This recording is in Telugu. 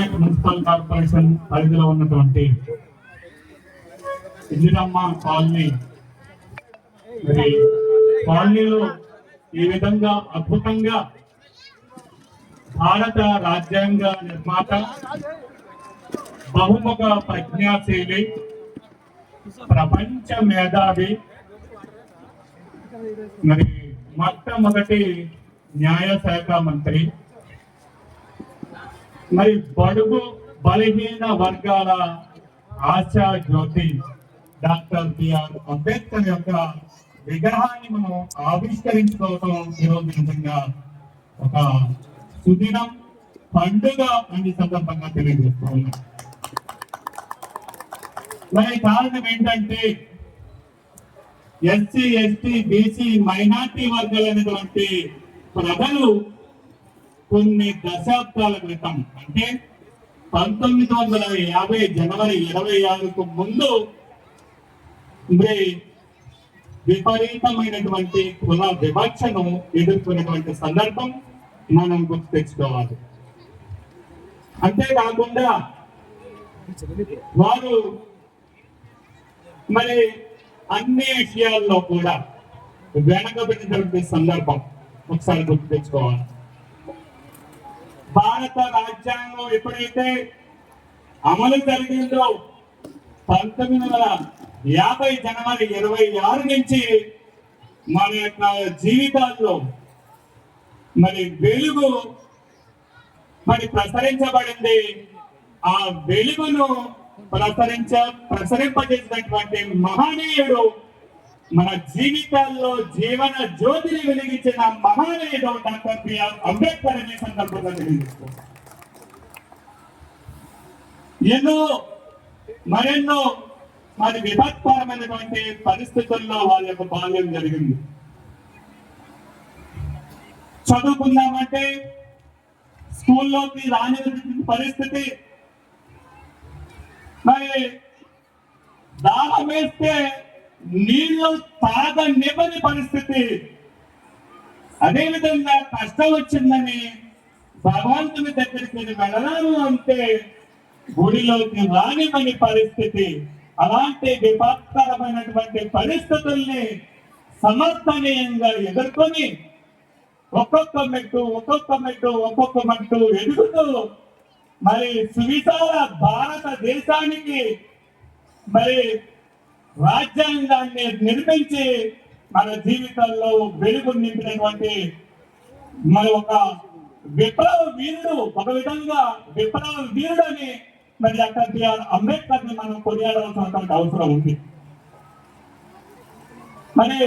పంచాయత్ మున్సిపల్ కార్పొరేషన్ పరిధిలో ఉన్నటువంటి ఇందిరమ్మ కాలనీ. మరి కాలనీలో ఈ విధంగా అద్భుతంగా భారత రాజ్యాంగ నిర్మాత బహుముఖ ప్రజ్ఞాశీలి ప్రపంచ మేధావి మరి మొట్టమొదటి న్యాయశాఖ మంత్రి మరి బడుగు బలహీన వర్గాల Asha Jyoti doctor B R Ambedkar యొక్క విగ్రహాన్ని మనం ఆవిష్కరించుకోవటం ఈరోజు నిజంగా ఒక సుదినం పండుగ అనే సందర్భంగా తెలియజేస్తూ ఉన్నాం. మరి కారణం ఏంటంటే ఎస్సీ ఎస్టీ బీసీ మైనార్టీ వర్గాలైనటువంటి ప్రజలు కొన్ని దశాబ్దాల క్రితం అంటే పంతొమ్మిది వందల యాభై జనవరి ఇరవై ఆరుకు ముందు మరి విపరీతమైనటువంటి కుల వివక్షను ఎదుర్కొనేటువంటి సందర్భం మనం గుర్తు తెచ్చుకోవాలి. అంతేకాకుండా వారు మరి అన్ని విషయాల్లో కూడా వెనకబడినటువంటి సందర్భం ఒకసారి గుర్తు తెచ్చుకోవాలి. భారత రాజ్యాంగం ఎప్పుడైతే అమలు జరిగిందో పంతొమ్మిది వందల యాభై జనవరి ఇరవై ఆరు నుంచి మన యొక్క జీవితాల్లో మరి వెలుగు మరి ప్రసరించబడింది. ఆ వెలుగును ప్రసరించ ప్రసరింపజేసినటువంటి మహనీయుడు మన జీవితాల్లో జీవన జ్యోతిని వెలిగించిన మహానీయుడు డాక్టర్ బిఆర్ అంబేద్కర్ అనే సందర్భంగా తెలియజేస్తున్నాం ఎన్నో మరెన్నో మరి విపత్కరమైనటువంటి పరిస్థితుల్లో వారి యొక్క బాల్యం జరిగింది. చదువుకుందామంటే స్కూల్లోకి రానిటువంటి పరిస్థితి. మరి దాహం వేస్తే నీళ్ళు తాగనివ్వని పరిస్థితి అదేవిధంగా కష్టం వచ్చిందని భగవంతుని దగ్గరికి వెళ్ళాను అంటే గుడిలోకి రానివ్వని పరిస్థితి. అలాంటి విపత్కరమైనటువంటి పరిస్థితుల్ని సమర్థనీయంగా ఎదుర్కొని ఒక్కొక్క మెట్టు ఒక్కొక్క మెట్టు ఒక్కొక్క మెట్టు ఎదుగుతూ మరి సువిశాల భారతదేశానికి మరి రాజ్యాంగాన్ని నిర్మించి మన జీవితాల్లో వెలుగు నింపినటువంటి మన ఒక విప్లవ వీరుడు ఒక విధంగా విప్లవ వీరుడు అని మరి డాక్టర్ బిఆర్ అంబేద్కర్ని మనం కొనియాడవలసినటువంటి అవసరం ఉంది. మరి